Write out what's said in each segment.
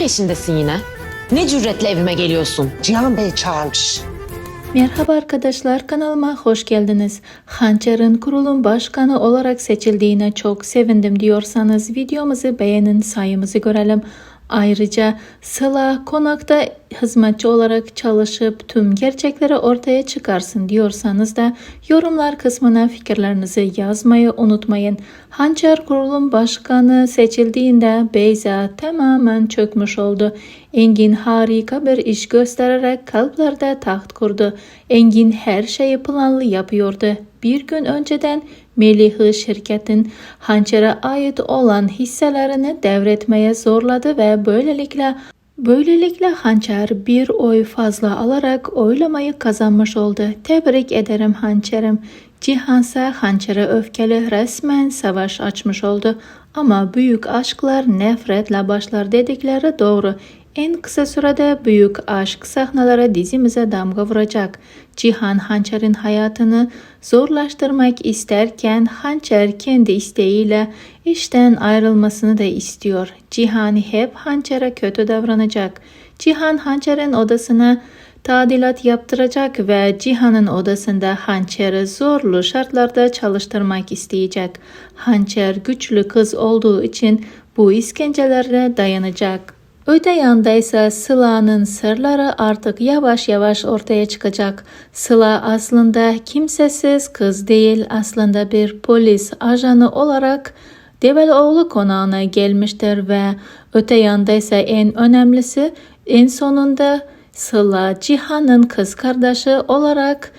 peşindesin yine? Ne cüretle evime geliyorsun? Cihan Bey çağırmış. Merhaba arkadaşlar kanalıma hoş geldiniz. Hançer'in kurulum başkanı olarak seçildiğine çok sevindim diyorsanız videomuzu beğenin sayımızı görelim. Ayrıca Sıla konakta hizmetçi olarak çalışıp tüm gerçekleri ortaya çıkarsın diyorsanız da yorumlar kısmına fikirlerinizi yazmayı unutmayın. Hançer kurulum başkanı seçildiğinde Beyza tamamen çökmüş oldu. Engin harika bir iş göstererek kalplerde taht kurdu. Engin her şeyi planlı yapıyordu. Bir gün önceden Melih'i şirketin hançere ait olan hisselerini devretmeye zorladı ve böylelikle Böylelikle Hançer bir oy fazla alarak oylamayı kazanmış oldu. Tebrik ederim Hançerim. Cihansa Hançer'e öfkeli resmen savaş açmış oldu. Ama büyük aşklar nefretle başlar dedikleri doğru. En kısa sürede büyük aşk sahneleri dizimize damga vuracak. Cihan Hançer'in hayatını zorlaştırmak isterken Hançer kendi isteğiyle işten ayrılmasını da istiyor. Cihan hep Hançer'e kötü davranacak. Cihan Hançer'in odasına tadilat yaptıracak ve Cihan'ın odasında Hançer'i zorlu şartlarda çalıştırmak isteyecek. Hançer güçlü kız olduğu için bu iskencelere dayanacak. Öte yanda ise Sıla'nın sırları artık yavaş yavaş ortaya çıkacak. Sıla aslında kimsesiz kız değil, aslında bir polis ajanı olarak Develoğlu konağına gelmiştir ve öte yanda ise en önemlisi en sonunda Sıla Cihan'ın kız kardeşi olarak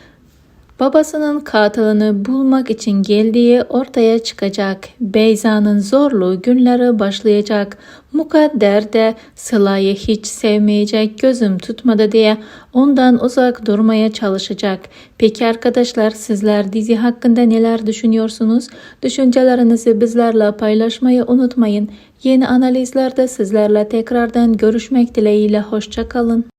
babasının katilini bulmak için geldiği ortaya çıkacak. Beyza'nın zorlu günleri başlayacak. Mukadder de Sıla'yı hiç sevmeyecek, gözüm tutmadı diye ondan uzak durmaya çalışacak. Peki arkadaşlar sizler dizi hakkında neler düşünüyorsunuz? Düşüncelerinizi bizlerle paylaşmayı unutmayın. Yeni analizlerde sizlerle tekrardan görüşmek dileğiyle hoşçakalın.